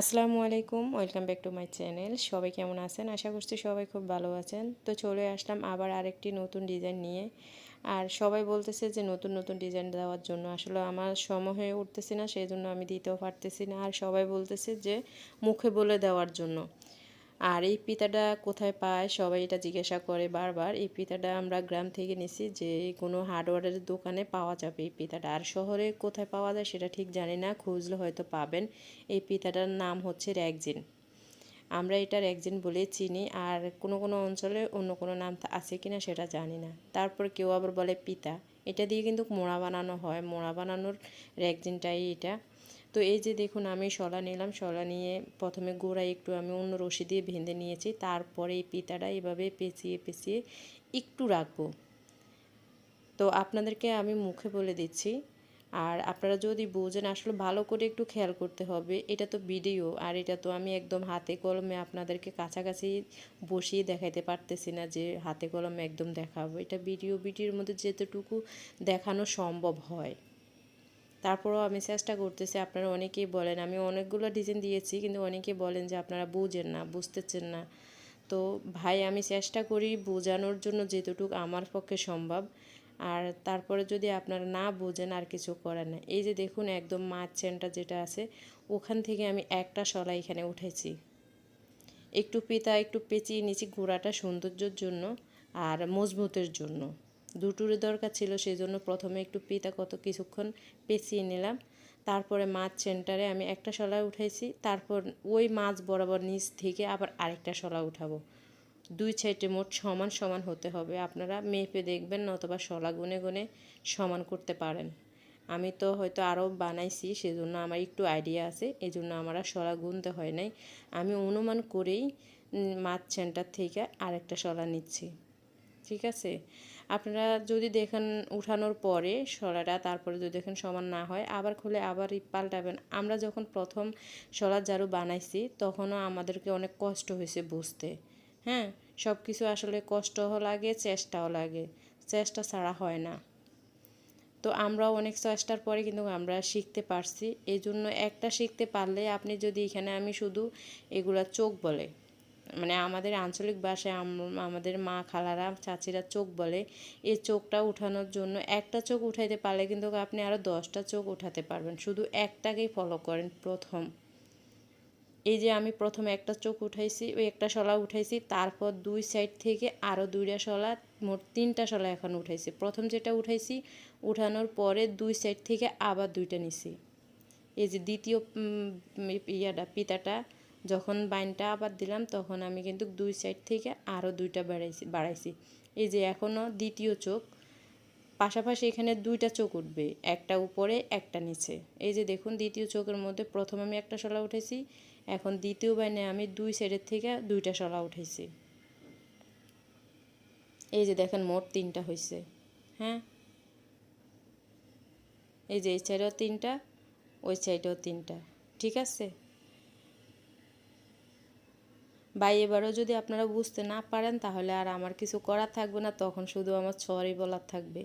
আসসালামু আলাইকুম, welcome back to my channel. সবাই কেমন আছেন? আশা করছি সবাই খুব ভালো আছেন। তো চলে আসলাম আবার আরেকটি নতুন ডিজাইন নিয়ে। আর সবাই বলতেছে যে নতুন নতুন ডিজাইন দেওয়ার জন্য। আসলে আমার সময় হয়ে উঠতেছে না সেই জন্য আমি দিতেও পারতেছি না। আর সবাই বলতেছে যে মুখে বলে দেওয়ার জন্য। আর এই পিতাটা কোথায় পায় সবাই এটা জিজ্ঞাসা করে বারবার। এই পিতাটা আমরা গ্রাম থেকে নিছি যে কোনো হার্ডওয়্যারের দোকানে পাওয়া যাবে এই পিতাটা। আর শহরে কোথায় পাওয়া যায় সেটা ঠিক জানি না, খুঁজলে হয়তো পাবেন। এই পিতাটার নাম হচ্ছে র্যাকজিন। আমরা এটা র্যাকজিন বলে চিনি। আর কোনো কোনো অঞ্চলে অন্য কোনো নাম আছে কিনা সেটা জানি না। তারপর কেউ আবার বলে পিতা। এটা দিয়ে কিন্তু মোড়া বানানো হয়। মোড়া বানানোর র্যাকজিনটাই এটা। তো এই যে দেখুন, আমি শলা নিলাম শলা নিয়ে প্রথমে গোড়ায় একটু আমি অন্য রশি দিয়ে ভেঁধে নিয়েছি, তারপরে এই পিতাটা এভাবে পেঁচিয়ে পেঁচিয়ে একটু রাখব। তো আপনাদেরকে আমি মুখে বলে দিচ্ছি, আর আপনারা যদি বোঝেন, আসলে ভালো করে একটু খেয়াল করতে হবে, এটা তো ভিডিও, আর এটা তো আমি একদম হাতে কলমে আপনাদেরকে কাছাকাছি বসিয়ে দেখাইতে পারতেছি না যে হাতে কলমে একদম দেখাবো। এটা ভিডিও, ভিডিওর মধ্যে যেতটুকু দেখানো সম্ভব হয়। তারপরেও আমি চেষ্টা করতেছি, আপনারা অনেকেই বলেন, আমি অনেকগুলো ডিজাইন দিয়েছি, কিন্তু অনেকেই বলেন যে আপনারা বুঝেন না, বুঝতেছেন না। তো ভাই, আমি চেষ্টা করি বোঝানোর জন্য যেতটুকু আমার পক্ষে সম্ভব, আর তারপরে যদি আপনারা না বোঝেন আর কিছু করেন না। এই যে দেখুন, একদম মাছ চেনটা যেটা আছে, ওখান থেকে আমি একটা শলা এখানে উঠেছি। একটু পিতা, একটু পেঁচিয়ে নিয়েছি, গোড়াটা সৌন্দর্যের জন্য আর মজবুতের জন্য। দুটোরই দরকার ছিল সেই জন্য প্রথমে একটু পিতা কত কিছুক্ষণ পেঁচিয়ে নিলাম। তারপরে মাছ সেন্টারে আমি একটা শলা উঠাইছি, তারপর ওই মাছ বরাবর নিচ থেকে আবার আরেকটা শলা উঠাবো। দুই সাইডে মোট সমান সমান হতে হবে, আপনারা মেপে দেখবেন নতবা শলা গুনে গুনে সমান করতে পারেন। আমি তো হয়তো আরও বানাইছি, সেজন্য আমার একটু আইডিয়া আছে এই জন্য আমার আর শলা গুনতে হয় নাই। আমি অনুমান করেই মাছ সেন্টার থেকে আরেকটা শলা নিচ্ছি। ঠিক আছে? আপনারা যদি দেখেন উঠানোর পরে শলাটা তারপরে যদি দেখেন সমান না হয়, আবার খুলে আবার পাল্টাবেন। আমরা যখন প্রথম শলার ঝাড়ু বানাইছি, তখনও আমাদেরকে অনেক কষ্ট হয়েছে বুঝতে। হ্যাঁ? সব কিছু আসলে কষ্টও লাগে, চেষ্টাও লাগে। চেষ্টা ছাড়া হয় না। তো আমরাও অনেক চেষ্টার পরে কিন্তু আমরা শিখতে পারছি। এই জন্য একটা শিখতে পারলে আপনি যদি এখানে আমি শুধু এগুলা চোখ বলে মানে আমাদের আঞ্চলিক ভাষায় আমাদের মা খালারা, চাচিরা চোখ বলে এই চোখটা উঠানোর জন্য একটা চোখ উঠাইতে পারলে কিন্তু আপনি আরও দশটা চোখ উঠাতে পারবেন। শুধু একটাকেই ফলো করেন প্রথম। এই যে আমি প্রথম একটা চোখ উঠাইছি, ওই একটা শলা উঠাইছি, তারপর দুই সাইড থেকে আরও দুইটা শলা, মোট তিনটা শলা এখন উঠাইছি। প্রথম যেটা উঠাইছি, উঠানোর পরে দুই সাইড থেকে আবার দুইটা নিছি। এই যে দ্বিতীয় ইয়াটা, পিতাটা যখন বাইনটা আবার দিলাম, তখন আমি কিন্তু দুই সাইড থেকে আরও দুইটা বাড়াইছি বাড়াইছি। এই যে এখনও দ্বিতীয় চোখ, পাশাপাশি এখানে দুইটা চোখ উঠবে, একটা উপরে, একটা নিচে। এই যে দেখুন, দ্বিতীয় চোখের মধ্যে প্রথম আমি একটা শলা উঠেছি, এখন দ্বিতীয় বাইনে আমি দুই সাইডের থেকে দুইটা শলা উঠেছি এই যে দেখেন, মোট তিনটা হয়েছে হ্যাঁ? এই যে এই সাইডেও তিনটা, ওই সাইডেও তিনটা, ঠিক আছে? বা এবারও যদি আপনারা বুঝতে না পারেন তাহলে আর আমার কিছু করার থাকবে না, তখন শুধু আমার সরি বলার থাকবে।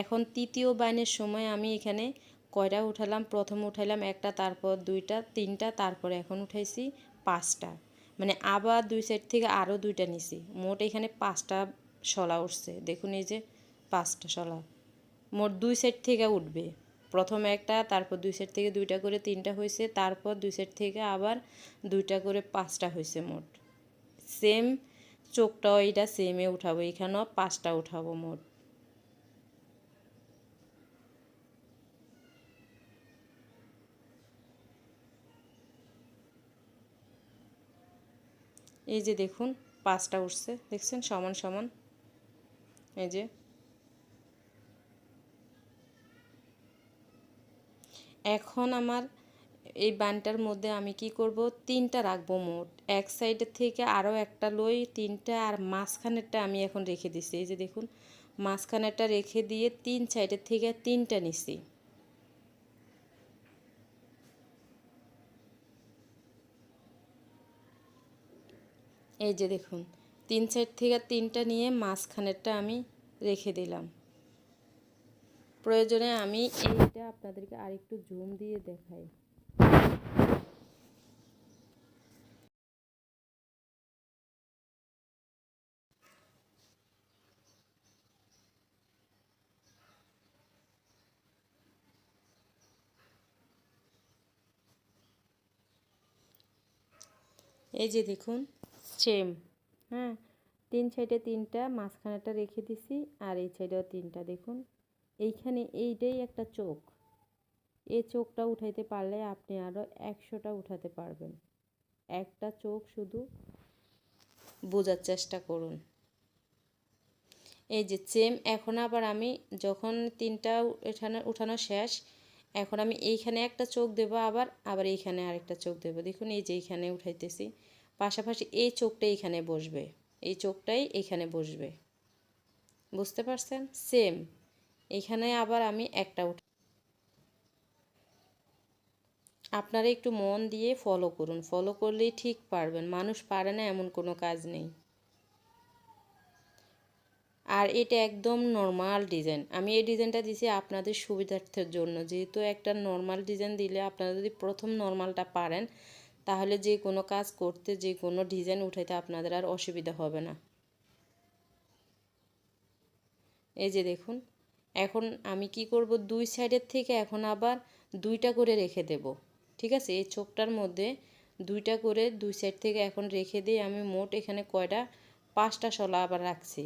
এখন তৃতীয় বাইনের সময় আমি এখানে কয়টা উঠালাম? প্রথম উঠাইলাম একটা, তারপর দুইটা, তিনটা, তারপরে এখন উঠাইছি পাঁচটা। মানে আবার দুই সাইড থেকে আরও দুইটা নিছি। মোট এখানে পাঁচটা শলা উঠছে। দেখুন এই যে পাঁচটা শলা। মোট দুই সাইড থেকে উঠবে। প্রথমে একটা, তারপর দুই সাইড থেকে দুইটা করে তিনটা হয়েছে, তারপর দুই সাইড থেকে আবার দুইটা করে পাঁচটা হয়েছে মোট। সেম চোখটাও এইটা সেমে উঠাবো, এখানেও পাঁচটা উঠাবো মোট। এই যে দেখুন, পাঁচটা উঠছে, দেখছেন? সমান সমান। এই যে এখন আমার এই বানটার মধ্যে আমি কি করব? তিনটা রাখব মোট। এক সাইডের থেকে আরও একটা লই, তিনটা আর মাঝখানেরটা আমি এখন রেখে দিছি। এই যে দেখুন, মাঝখানেরটা রেখে দিয়ে তিন সাইডের থেকে তিনটা নিছি। এই যে দেখুন, তিন সাইড থেকে তিনটা নিয়ে মাঝখানেরটা আমি রেখে দিলাম। প্রয়োজনে আমি এইটা আপনাদেরকে আরেকটু জুম দিয়ে দেখাই। এই যে দেখুন সেম হ্যাঁ? তিন সাইডে তিনটা মাঝখানেটা রেখে দিছি, আর এই সাইডেও তিনটা, দেখুন। এইখানে এইটাই একটা চোখ। এই চোখটা উঠাইতে পারলে আপনি আরও একশোটা উঠাতে পারবেন। একটা চোখ শুধু বোঝার চেষ্টা করুন। এই যে সেম এখন আবার আমি যখন তিনটা এখানে উঠানো শেষ, এখন আমি এইখানে একটা চোখ দেবো আবার আবার এইখানে আরেকটা চোখ দেবো। দেখুন এই যে এইখানে উঠাইতেছি। পাশাপাশি এই চোখটা এইখানে বসবে। এই চোখটাই এইখানে বসবে। বুঝতে পারছেন? সেম এইখানে আবার আমি একটা উঠ। আপনারা একটু মন দিয়ে ফলো করুন। ফলো করলেই ঠিক পারবেন। মানুষ পারে না এমন কোনো কাজ নেই। আর এটা একদম নর্মাল ডিজাইন আমি এই ডিজাইনটা দিছি আপনাদের সুবিধার্থের জন্য। যেহেতু একটা নর্মাল ডিজাইন দিলে আপনারা যদি প্রথম নর্মালটা পারেন, তাহলে যে কোনো কাজ করতে, যে কোনো ডিজাইন উঠাইতে আপনাদের আর অসুবিধা হবে না। এই যে দেখুন। এখন আমি কি করব? দুই সাইডের থেকে এখন আবার দুইটা করে রেখে দেব। ঠিক আছে? এই চোখটার মধ্যে দুইটা করে দুই সাইড থেকে এখন রেখে দিয়ে আমি মোট এখানে কয়টা? পাঁচটা শলা আবার রাখছি।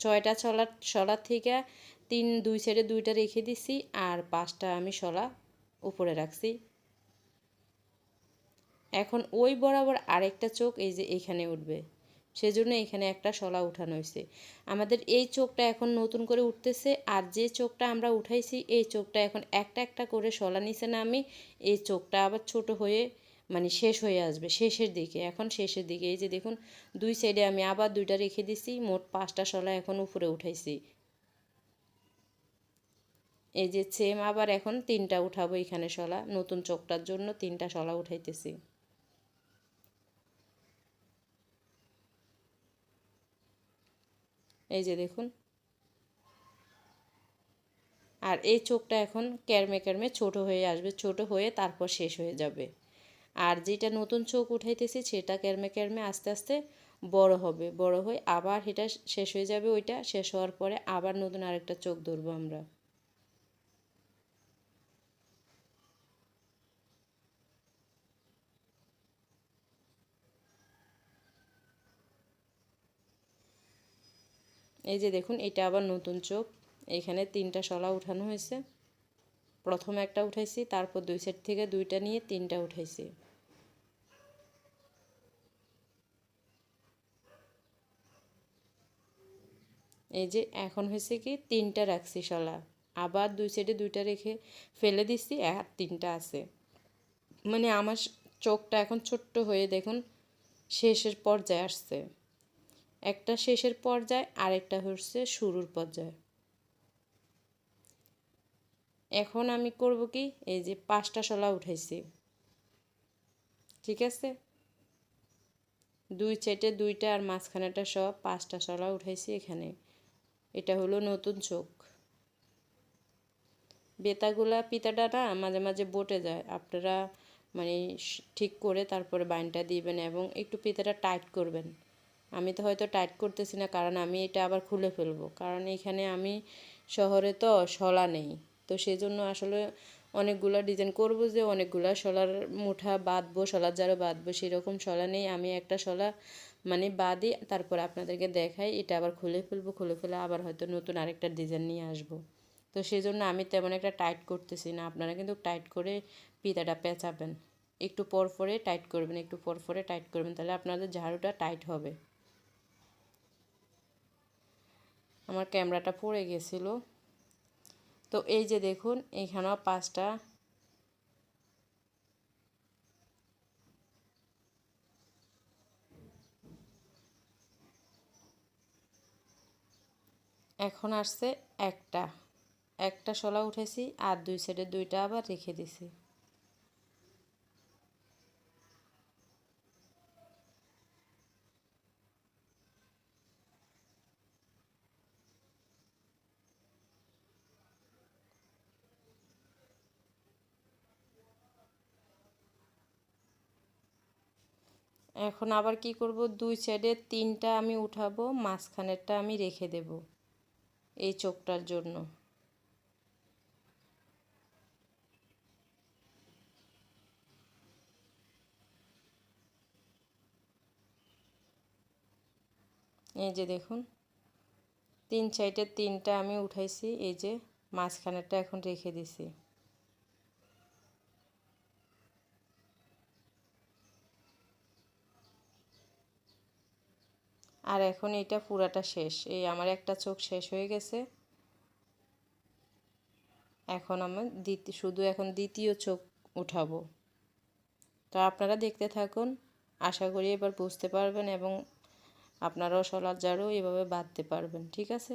ছয়টা শলা শলার থেকে তিন, দুই সাইডে দুইটা রেখে দিছি আর পাঁচটা আমি শলা উপরে রাখছি। এখন ওই বরাবর আরেকটা চোখ এই যে এখানে উঠবে। সেজন্য এখানে একটা শলা উঠানো হয়েছে। আমাদের এই চোখটা এখন নতুন করে উঠতেছে আর যে চোখটা আমরা উঠাইছি, এই চোখটা এখন একটা একটা করে শলা নিচে নামি, এই চোখটা আবার ছোট হয়ে মানে শেষ হয়ে আসবে, শেষের দিকে। এখন শেষের দিকে। এই যে দেখুন, দুই সাইডে আমি আবার দুইটা রেখে দিছি, মোট পাঁচটা শলা এখন উপরে উঠাইছি। এই যে সেম আবার এখন তিনটা উঠাবো এখানে শলা, নতুন চোখটার জন্য তিনটা শলা উঠাইতেছি। এই যে দেখুন। আর এই চোখটা এখন ক্যারমে ক্যারমে ছোট হয়ে আসবে, ছোট হয়ে তারপর শেষ হয়ে যাবে। আর যেটা নতুন চোখ উঠাইতেছি সেটা ক্যারমে ক্যারমে আস্তে আস্তে বড় হবে, বড় হয়ে আবার সেটা শেষ হয়ে যাবে ওইটা, শেষ হওয়ার পরে আবার নতুন আরেকটা চোখ ধরবো আমরা। এই যে দেখুন, এটা আবার নতুন চোখ। এখানে তিনটা শলা উঠানো হয়েছে। প্রথম একটা উঠাইছি, তারপর দুই সাইড থেকে দুইটা নিয়ে তিনটা উঠাইছি। এই যে এখন হয়েছে কি, তিনটা রাখছি শলা আবার দুই সাইডে দুইটা রেখে ফেলে দিচ্ছি আর তিনটা আছে। মানে আমার চোখটা এখন ছোট্ট হয়ে দেখুন, শেষের পর্যায়ে আসছে। একটা শেষের পর্যায়ে, আরেকটা হচ্ছে শুরুর পর্যায়। এখন আমি করব কি? এই যে পাঁচটা শলা উঠাইছি। ঠিক আছে? দুই চেটে দুইটা আর মাঝখানেটা সব পাঁচটা শলা উঠাইছি এখানে। এটা হলো নতুন চোখ। বেতাগুলা পিতাটা না মাঝে মাঝে বটে যায়। আপনারা মানে ঠিক করে তারপরে বাইনটা দিবেন এবং একটু পিতাটা টাইট করবেন। আমি তো হয়তো টাইট করতেছি না, কারণ আমি এটা আবার খুলে ফেলব। কারণ এখানে আমি শহরে তো শলা নেই। তো সেজন্য আসলে অনেকগুলো ডিজাইন করব যে, অনেকগুলো শলার মুঠা বাঁধবো, শলার জারও বাঁধবো, সেরকম শলা নেই। আমি একটা শলা মানে বাদই তারপর আপনাদেরকে দেখাই, এটা আবার খুলে ফেলব, খুলে ফেলে আবার হয়তো নতুন আরেকটা ডিজাইন নিয়ে আসব। তো সেই জন্য আমি তেমন একটা টাইট করতেছি না। আপনারা কিন্তু টাইট করে পিতাটা পেঁচাবেন। একটু পর পরে টাইট করবেন, একটু পর পরে টাইট করবেন, তাহলে আপনাদের ঝাড়ুটা টাইট হবে। আমার ক্যামেরাটা পড়ে গেছিল। তো এই যে দেখুন, এইখানেও পাঁচটা। এখন আসছে একটা। একটা শলা উঠেছি আর দুই সাইডে দুইটা আবার রেখে দিছি। এখন আবার কি করব? দুই সাইডে তিনটা আমি উঠাবো, মাঝখানেরটা আমি রেখে দেব এই চোখটার জন্য। এই যে দেখুন, তিন সাইডে তিনটা আমি উঠাইছি, এই যে মাঝখানেরটা এখন রেখে দিছি। আর এখন এটা পুরাটা শেষ। এই আমার একটা চোখ শেষ হয়ে গেছে। এখন আমার দ্বিতীয় শুধু এখন দ্বিতীয় চোখ উঠাবো। তো আপনারা দেখতে থাকুন। আশা করি এবার বুঝতে পারবেন এবং আপনারাও সলার জারও এভাবে বাঁধতে পারবেন। ঠিক আছে?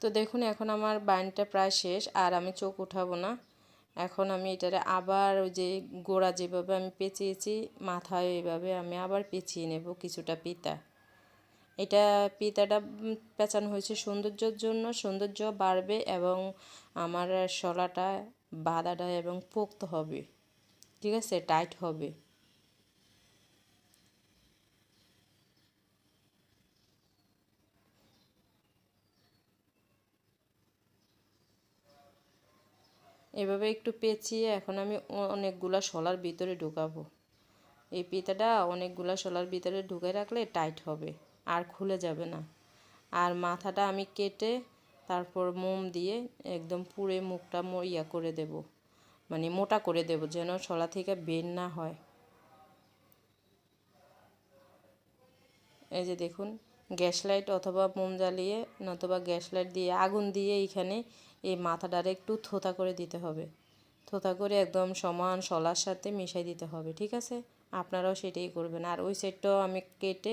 তো দেখুন, এখন আমার বাইনটা প্রায় শেষ আর আমি চোখ উঠাবো না। এখন আমি এটারে আবার ওই যে গোড়া যেভাবে আমি পেঁচিয়েছি, মাথায় এইভাবে আমি আবার পেঁচিয়ে নেব কিছুটা পিতা। এটা পিতাটা পেঁচানো হয়েছে সৌন্দর্যের জন্য, সৌন্দর্য বাড়বে এবং আমার শলাটা বাঁধাটা এবং পোক্ত হবে, ঠিক আছে, টাইট হবে। এভাবে একটু পেঁচিয়ে এখন আমি অনেকগুলা শলার ভিতরে ঢুকাবো। এই পিতাটা অনেকগুলা শলার ভিতরে ঢুকে রাখলে টাইট হবে, আর খুলে যাবে না। আর মাথাটা আমি কেটে তারপর মোম দিয়ে একদম পুড়ে মুখটা ইয়া করে দেব মানে মোটা করে দেব যেন শলা থেকে বের না হয়। এই যে দেখুন গ্যাস লাইট অথবা মোম জ্বালিয়ে নতুবা গ্যাস লাইট দিয়ে আগুন দিয়ে এইখানে এই মাথাটারে একটু থোতা করে দিতে হবে। থোতা করে একদম সমান শলার সাথে মিশাই দিতে হবে, ঠিক আছে? আপনারাও সেটাই করবেন। আর ওই সাইডটাও আমি কেটে